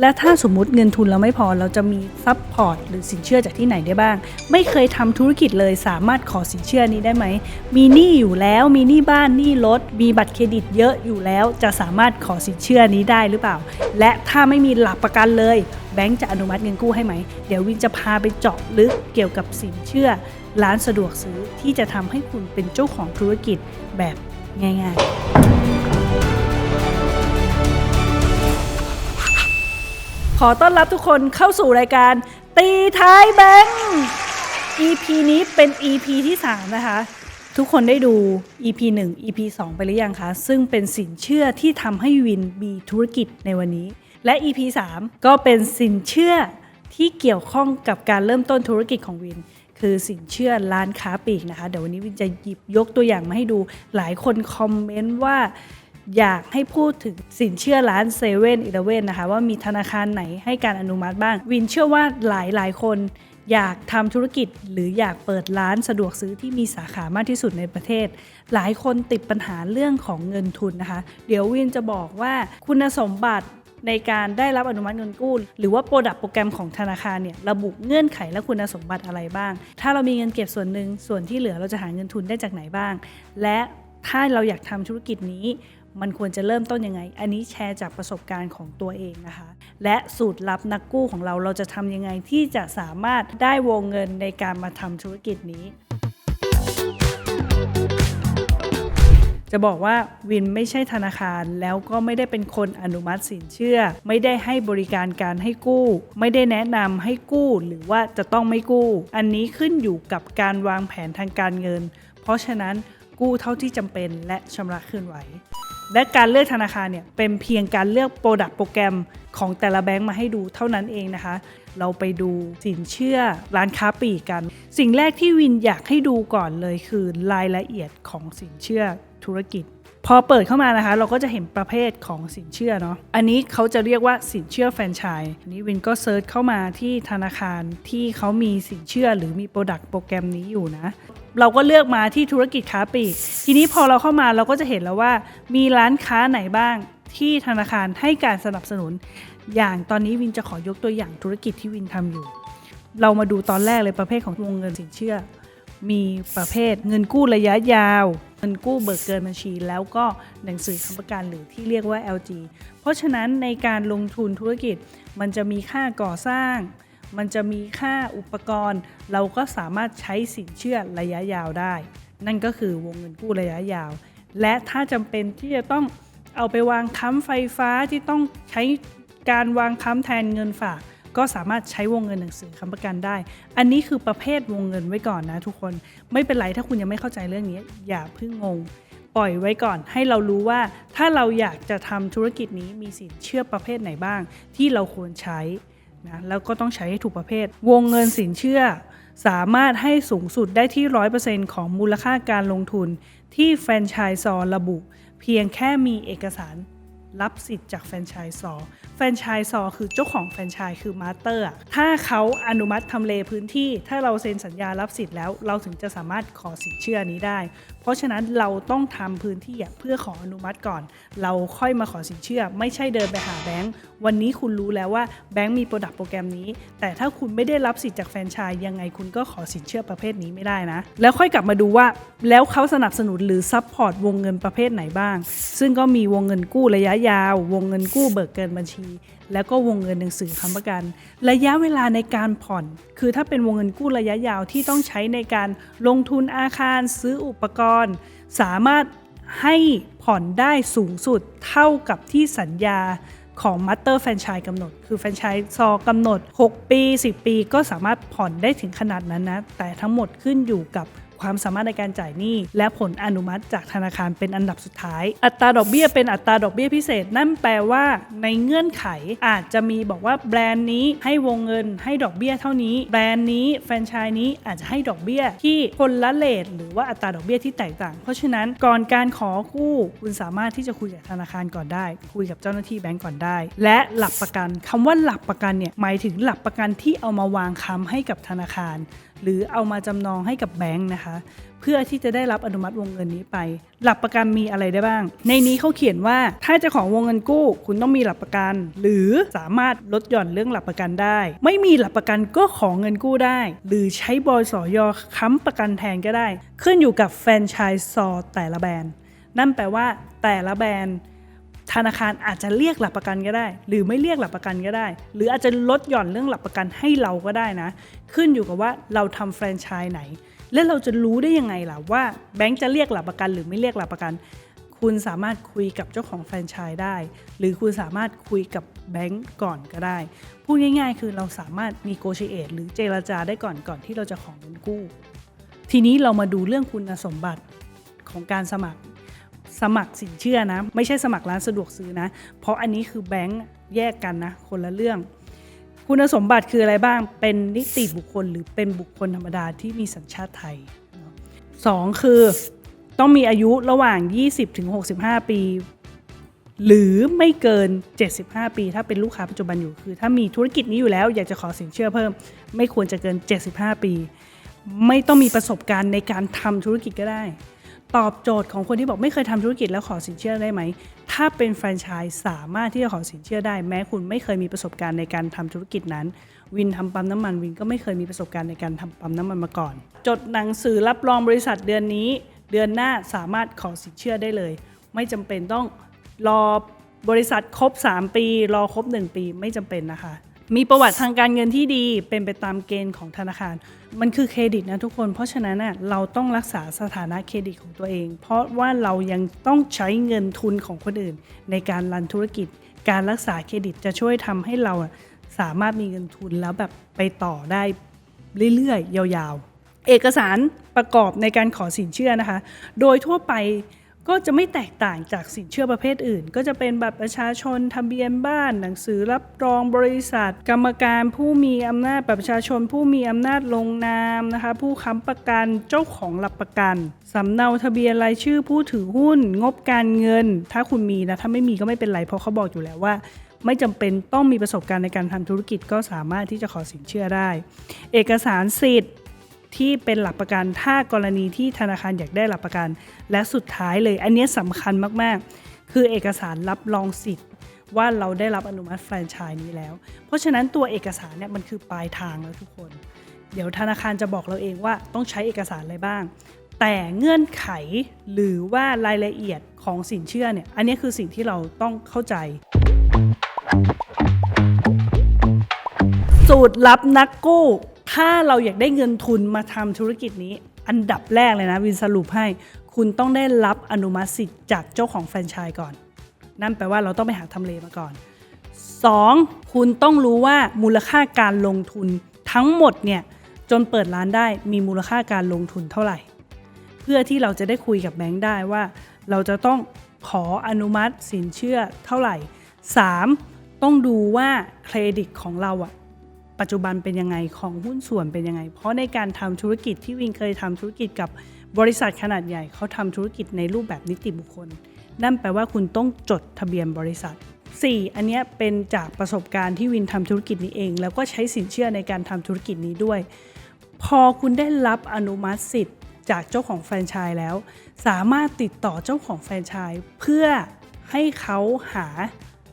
และถ้าสมมุติเงินทุนเราไม่พอเราจะมีซับพอร์ตหรือสินเชื่อจากที่ไหนได้บ้าง ไม่เคยทำธุรกิจเลยสามารถขอสินเชื่อนี้ได้ไหม มีหนี้อยู่แล้ว มีหนี้บ้านหนี้รถ มีบัตรเครดิตเยอะอยู่แล้ว จะสามารถขอสินเชื่อนี้ได้หรือเปล่า และถ้าไม่มีหลักประกันเลย แบงก์จะอนุมัติเงินกู้ให้ไหม เดี๋ยววินจะพาไปเจาะลึกเกี่ยวกับสินเชื่อ ร้านสะดวกซื้อที่จะทำให้คุณเป็นเจ้าของธุรกิจแบบง่าย ๆ อต้อนรับทุกคนเข้าสู่รายการ ตีท้ายแบงค์ EP นี้เป็น EP ที่ 3 นะคะ ทุกคนได้ดู EP 1 EP 2 ไปหรือยังคะ ซึ่งเป็นสินเชื่อที่ทำให้วินมีธุรกิจในวันนี้ และ EP 3 ก็เป็นสินเชื่อที่เกี่ยวข้องกับการเริ่มต้นธุรกิจของวิน คือสินเชื่อร้านค้าปลีกนะคะ เดี๋ยววันนี้วินจะหยิบยกตัวอย่างมาให้ดู หลายคนคอมเมนต์ว่า อยากให้พูดถึงสินเชื่อร้านเซเว่นอีเลเว่นนะคะ ว่ามีธนาคารไหนให้การอนุมัติบ้าง วินเชื่อว่าหลายหลายคน อยากทำธุรกิจหรืออยากเปิดร้านสะดวกซื้อที่มีสาขามากที่สุดในประเทศ หลายคนติดปัญหาเรื่องของเงินทุนนะคะ เดี๋ยววินจะบอกว่าคุณสมบัติในการได้รับอนุมัติเงินกู้ หรือว่าโปรดักต์โปรแกรมของธนาคารเนี่ยระบุเงื่อนไขและคุณสมบัติอะไรบ้าง ถ้าเรามีเงินเก็บส่วนหนึ่งส่วนที่เหลือเราจะหาเงินทุนได้จากไหนบ้าง และถ้าเราอยากทำธุรกิจนี้ มันควรจะเริ่มต้นยังไง อันนี้แชร์จากประสบการณ์ของตัวเองนะคะ และสูตรลับนักกู้ของเราเราจะทำยังไงที่จะสามารถได้วงเงินในการมาทำธุรกิจนี้ จะบอกว่าวินไม่ใช่ธนาคารแล้วก็ไม่ได้เป็นคนอนุมัติสินเชื่อ ไม่ได้ให้บริการการให้กู้ ไม่ได้แนะนำให้กู้หรือว่าจะต้องไม่กู้ อันนี้ขึ้นอยู่กับการวางแผนทางการเงิน เพราะฉะนั้นกู้เท่าที่จำเป็นและชำระคืนไหว และการเลือกธนาคารเนี่ยเป็นเพียงการเลือกโปรดักต์โปรแกรมของแต่ละแบงก์มาให้ดูเท่านั้นเองนะคะ เราไปดูสินเชื่อร้านค้าปลีกกัน สิ่งแรกที่วินอยากให้ดูก่อนเลยคือรายละเอียดของสินเชื่อธุรกิจ พอเปิดเข้ามานะคะ เราก็จะเห็นประเภทของสินเชื่อเนาะอันนี้เขาจะเรียกว่าสินเชื่อแฟรนไชส์อันนี้วินก็เซิร์ชเข้ามาที่ธนาคารที่เขามีสินเชื่อหรือมีโปรดักต์โปรแกรมนี้อยู่นะเราก็เลือกมาที่ธุรกิจค้าปลีก ทีนี้พอเราเข้ามาเราก็จะเห็นแล้วว่า มีร้านค้าไหนบ้างที่ธนาคารให้การสนับสนุน อย่างตอนนี้วินจะขอยกตัวอย่างธุรกิจที่วินทำอยู่ เรามาดูตอนแรกเลยประเภทของวงเงินสินเชื่อ มีประเภทเงินกู้ระยะยาว เงินกู้เบิกเกินบัญชี แล้วก็หนังสือค้ำประกันหรือที่เรียกว่า LG เพราะฉะนั้นในการลงทุนธุรกิจมันจะมีค่าก่อสร้าง มันจะมีค่าอุปกรณ์ เราก็สามารถใช้สินเชื่อระยะยาวได้ นั่นก็คือวงเงินกู้ระยะยาว และถ้าจำเป็นที่จะต้องเอาไปวางค้ำไฟฟ้าที่ต้องใช้การวางค้ำแทนเงินฝาก ก็สามารถใช้วงเงินหนังสือค้ำประกันได้ อันนี้คือประเภทวงเงินไว้ก่อนนะทุกคนไม่เป็นไรถ้าคุณยังไม่เข้าใจเรื่องนี้ อย่าเพิ่งงง ปล่อยไว้ก่อน ให้เรารู้ว่า ถ้าเราอยากจะทำธุรกิจนี้มีสินเชื่อประเภทไหนบ้าง ที่เราควรใช้นะแล้วก็ต้องใช้ให้ถูกประเภท วงเงินสินเชื่อ สามารถให้สูงสุดได้ที่ 100%ของมูลค่าการลงทุนที่แฟรนไชส์ซอระบุ เพียงแค่มีเอกสาร รับสิทธิ์จากแฟรนไชส์ซอ แฟรนไชส์ซอคือเจ้าของแฟรนไชส์คือมาสเตอร์อะถ้าเขาอนุมัติทำเลพื้นที่ ถ้าเราเซ็นสัญญารับสิทธิ์แล้ว เราถึงจะสามารถขอสินเชื่อนี้ได้ เพราะฉะนั้นเราต้องทำพื้นที่เพื่อขออนุมัติก่อน เราค่อยมาขอสินเชื่อ ไม่ใช่เดินไปหาแบงก์วันนี้คุณรู้แล้วว่าแบงก์มีโปรดักต์โปรแกรมนี้ แต่ถ้าคุณไม่ได้รับสิทธิ์จากแฟรนไชส์ยังไงคุณก็ขอสินเชื่อประเภทนี้ไม่ได้นะ แล้วค่อยกลับมาดูว่าแล้วเขาสนับสนุนหรือซัพพอร์ตวงเงินประเภทไหนบ้าง ซึ่งก็มีวงเงินกู้ระยะยาว วงเงินกู้เบิกเกินบัญชี แล้วก็วงเงินหนังสือค้ำประกัน ระยะเวลาในการผ่อน คือถ้าเป็นวงเงินกู้ระยะยาวที่ต้องใช้ในการลงทุนอาคารซื้ออุปกรณ์ สามารถให้ผ่อนได้สูงสุดเท่ากับที่สัญญาของมัตเตอร์แฟรนไชส์กำหนด คือแฟรนไชส์ซอกำหนด 6 ปี 10 ปี ก็สามารถผ่อนได้ถึงขนาดนั้นนะ แต่ทั้งหมดขึ้นอยู่กับ ความสามารถในการจ่ายหนี้ และผลอนุมัติจากธนาคารเป็นอันดับสุดท้าย อัตราดอกเบี้ยเป็นอัตราดอกเบี้ยพิเศษ นั่นแปลว่าในเงื่อนไขอาจจะมีบอกว่าแบรนด์นี้ให้วงเงินให้ดอกเบี้ยเท่านี้ แบรนด์นี้แฟรนไชส์นี้อาจจะให้ดอกเบี้ยที่คนละเลทหรือว่าอัตราดอกเบี้ยที่แตกต่าง เพราะฉะนั้นก่อนการขอกู้คุณสามารถที่จะคุยกับธนาคารก่อนได้ คุยกับเจ้าหน้าที่แบงก์ก่อนได้ และหลักประกันคำว่าหลักประกันเนี่ยหมายถึงหลักประกันที่เอามาวางค้ำให้กับธนาคารหรือเอามาจำนองให้กับแบงค์นะคะ เพื่อที่จะได้รับอนุมัติวงเงินนี้ไป หลักประกันมีอะไรได้บ้าง ในนี้เขาเขียนว่าถ้าจะของวงเงินกู้ คุณต้องมีหลักประกัน หรือสามารถลดหย่อนเรื่องหลักประกันได้ ไม่มีหลักประกันก็ขอเงินกู้ได้ หรือใช้บอยสอยค้ำประกันแทนก็ได้ ขึ้นอยู่กับแฟรนไชส์ซอแต่ละแบรนด์นั่นแปลว่าแต่ละแบรนด์ ธนาคารอาจจะเรียกหลักประกันก็ได้ หรือไม่เรียกหลักประกันก็ได้ หรืออาจจะลดหย่อนเรื่องหลักประกันให้เราก็ได้นะ ขึ้นอยู่กับว่าเราทำแฟรนไชส์ไหน และเราจะรู้ได้ยังไงล่ะว่าแบงค์จะเรียกหลักประกัน หรือไม่เรียกหลักประกัน คุณสามารถคุยกับเจ้าของแฟรนไชส์ได้ หรือคุณสามารถคุยกับแบงก์ก่อนก็ได้ พูดง่าย ๆ คือเราสามารถมีโกชเอตหรือเจรจาได้ก่อนก่อนที่เราจะของเงินกู้ ทีนี้เรามาดูเรื่องคุณสมบัติของการสมัคร สมัครสินเชื่อนะ ไม่ใช่สมัครร้านสะดวกซื้อนะ เพราะอันนี้คือแบงค์แยกกันนะ คนละเรื่อง คุณสมบัติคืออะไรบ้างเป็นนิติบุคคลหรือเป็นบุคคลธรรมดาที่มีสัญชาติไทยสองคือต้องมีอายุระหว่าง 20ถึง65 ปี หรือไม่เกิน 75 ปี ถ้าเป็นลูกค้าปัจจุบันอยู่คือ ถ้ามีธุรกิจนี้อยู่แล้วอยากจะขอสินเชื่อเพิ่ม ไม่ควรจะเกิน 75 ปี ไม่ต้องมีประสบการณ์ในการทำธุรกิจก็ได้ ตอบโจทย์ของคนที่บอกไม่เคยทำธุรกิจแล้วขอสินเชื่อได้ไหม ถ้าเป็นแฟรนไชส์สามารถที่จะขอสินเชื่อได้ แม้คุณไม่เคยมีประสบการณ์ในการทำธุรกิจนั้น วินทำปั๊มน้ำมันวินก็ไม่เคยมีประสบการณ์ในการทำปั๊มน้ำมันมาก่อน จดหนังสือรับรองบริษัทเดือนนี้ เดือนหน้าสามารถขอสินเชื่อได้เลย ไม่จำเป็นต้องรอบริษัทครบ 3 ปี รอครบ 1 ปีไม่จำเป็นนะคะ มีประวัติทางการเงินที่ดีเป็นไปตามเกณฑ์ของธนาคาร มันคือเครดิตนะทุกคน เพราะฉะนั้นน่ะเราต้องรักษาสถานะเครดิตของตัวเอง เพราะว่าเรายังต้องใช้เงินทุนของคนอื่น ในการรันธุรกิจ การรักษาเครดิตจะช่วยทำให้เราสามารถมีเงินทุนแล้วแบบไปต่อได้เรื่อยๆยาวๆ เอกสารประกอบในการขอสินเชื่อนะคะ โดยทั่วไป ก็จะไม่แตกต่างจากสินเชื่อประเภทอื่น ก็จะเป็นบัตรประชาชนทะเบียนบ้าน หนังสือรับรองบริษัท กรรมการผู้มีอำนาจบัตรประชาชน ผู้มีอำนาจลงนามนะคะ ผู้ค้ำประกันเจ้าของหลักประกันสำเนาทะเบียนรายชื่อผู้ถือหุ้น งบการเงิน ถ้าคุณมีนะถ้าไม่มีก็ไม่เป็นไรเพราะเขาบอกอยู่แล้วว่าไม่จำเป็นต้องมีประสบการณ์ในการทำธุรกิจก็สามารถที่จะขอสินเชื่อได้ เอกสารสิทธิ์ ที่เป็นหลักประกันถ้ากรณีที่ธนาคารอยากได้หลักประกัน และสุดท้ายเลย อันนี้สำคัญมากๆ คือเอกสารรับรองสิทธิ์ว่าเราได้รับอนุมัติแฟรนไชส์นี้แล้ว เพราะฉะนั้นตัวเอกสารเนี่ยมันคือปลายทางแล้วทุกคน เดี๋ยวธนาคารจะบอกเราเองว่าต้องใช้เอกสารอะไรบ้าง แต่เงื่อนไขหรือว่ารายละเอียดของสินเชื่อเนี่ย อันนี้คือสิ่งที่เราต้องเข้าใจ สูตรลับนักกู้ ถ้าเราอยากได้เงินทุนมาทำธุรกิจนี้ อันดับแรกเลยนะวินสรุปให้ คุณต้องได้รับอนุมัติสิทธิ์จากเจ้าของแฟรนไชส์ก่อน นั่นแปลว่าเราต้องไปหาทำเลมาก่อน 2. คุณต้องรู้ว่ามูลค่าการลงทุนทั้งหมดเนี่ยจนเปิดร้านได้มีมูลค่าการลงทุนเท่าไหร่ เพื่อที่เราจะได้คุยกับแบงค์ได้ว่า เราจะต้องขออนุมัติสินเชื่อเท่าไหร่ 3. ต้องดูว่าเครดิตของเราอะ ปัจจุบันเป็นยังไงของหุ้นส่วนเป็นยังไง เพราะในการทำธุรกิจที่วินเคยทำธุรกิจกับบริษัทขนาดใหญ่เขาทำธุรกิจในรูปแบบนิติบุคคล นั่นแปลว่าคุณต้องจดทะเบียนบริษัท 4. อันนี้เป็นจากประสบการณ์ที่วินทำธุรกิจนี้เอง แล้วก็ใช้สินเชื่อในการทำธุรกิจนี้ด้วย พอคุณได้รับอนุมัติสิทธิ์จากเจ้าของแฟรนไชส์แล้ว สามารถติดต่อเจ้าของแฟรนไชส์เพื่อให้เขาหา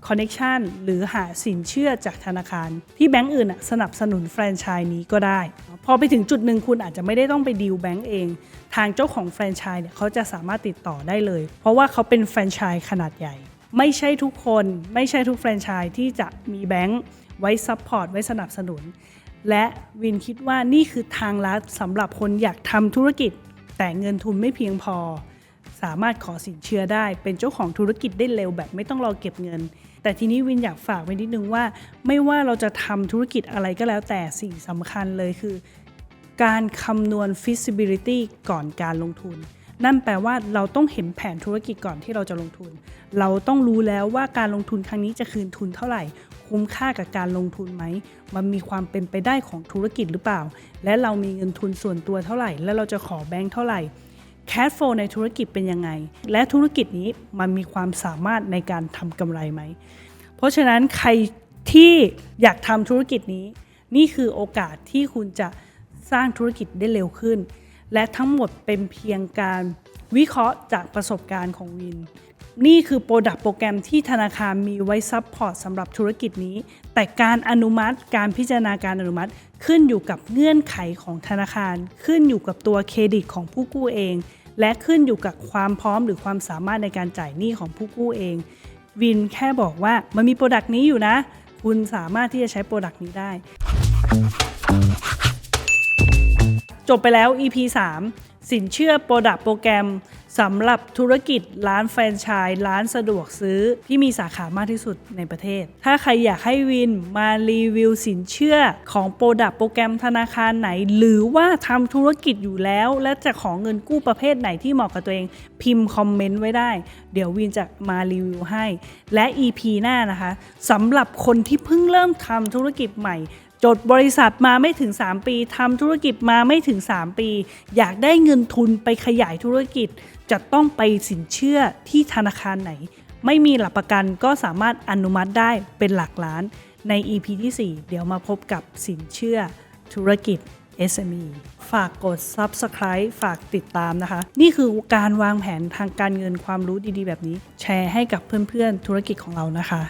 คอนเน็ชันหรือหาสินเชื่อจากธนาคาร ที่แบงก์อื่นสนับสนุนแฟรนไชส์นี้ก็ได้ พอไปถึงจุดหนึ่งคุณอาจจะไม่ได้ต้องไปดีลแบงก์เอง ทางเจ้าของแฟรนไชส์เนี่ยเขาจะสามารถติดต่อได้เลย เพราะว่าเขาเป็นแฟรนไชส์ขนาดใหญ่ ไม่ใช่ทุกคนไม่ใช่ทุกแฟรนไชส์ที่จะมีแบงก์ไว้ซัพพอร์ตไว้สนับสนุน และวินคิดว่านี่คือทางลัดสำหรับคนอยากทำธุรกิจ แต่เงินทุนไม่เพียงพอ สามารถขอสินเชื่อได้ เป็นเจ้าของธุรกิจได้เร็วแบบไม่ต้องรอเก็บเงิน แต่ทีนี้วินอยากฝากไว้นิดนึงว่า ไม่ว่าเราจะทำธุรกิจอะไรก็แล้วแต่สิ่งสำคัญเลยคือ การคำนวณ feasibility ก่อนการลงทุน นั่นแปลว่าเราต้องเห็นแผนธุรกิจก่อนที่เราจะลงทุน เราต้องรู้แล้วว่าการลงทุนครั้งนี้จะคืนทุนเท่าไหร่คุ้มค่ากับการลงทุนไหม มันมีความเป็นไปได้ของธุรกิจหรือเปล่า และเรามีเงินทุนส่วนตัวเท่าไหร่ และเราจะขอแบงค์เท่าไหร่ แคชโฟในธุรกิจเป็นยังไง และธุรกิจนี้มันมีความสามารถในการทำกำไรไหม เพราะฉะนั้นใครที่อยากทำธุรกิจนี้ นี่คือโอกาสที่คุณจะสร้างธุรกิจได้เร็วขึ้น และทั้งหมดเป็นเพียงการวิเคราะห์จากประสบการณ์ของวิน นี่คือโปรดักต์โปรแกรมที่ธนาคารมีไว้ซัพพอร์ตสำหรับธุรกิจนี้ แต่การอนุมัติการพิจารณาการอนุมัติ ขึ้นอยู่กับเงื่อนไขของธนาคาร ขึ้นอยู่กับตัวเครดิตของผู้กู้เอง และขึ้นอยู่กับความพร้อมหรือความสามารถในการจ่ายหนี้ของผู้กู้เอง วินแค่บอกว่ามันมีโปรดักต์นี้อยู่นะ คุณสามารถที่จะใช้โปรดักต์นี้ได้ จบไปแล้ว EP 3 สินเชื่อโปรดักต์โปรแกรม สำหรับธุรกิจร้านแฟรนไชส์ร้านสะดวกซื้อที่มีสาขามากที่สุดในประเทศ ถ้าใครอยากให้วินมารีวิวสินเชื่อของโปรดักต์โปรแกรมธนาคารไหน หรือว่าทำธุรกิจอยู่แล้ว และจะขอเงินกู้ประเภทไหนที่เหมาะกับตัวเอง พิมพ์คอมเมนต์ไว้ได้ เดี๋ยววินจะมารีวิวให้ และ EP หน้านะคะสำหรับคนที่เพิ่งเริ่มทำธุรกิจใหม่จดบริษัทมาไม่ถึง 3 ปีทำธุรกิจมาไม่ถึง 3 ปี อยากได้เงินทุนไปขยายธุรกิจ จะต้องไปสินเชื่อที่ธนาคารไหน ไม่มีหลักประกันก็สามารถอนุมัติได้เป็นหลักล้านใน EP ที่ 4 เดี๋ยวมาพบกับสินเชื่อธุรกิจ SME ฝากกด Subscribe ฝากติดตามนะคะ นี่คือการวางแผนทางการเงินความรู้ดีๆ แบบนี้ แชร์ให้กับเพื่อนๆ ธุรกิจของเรานะคะ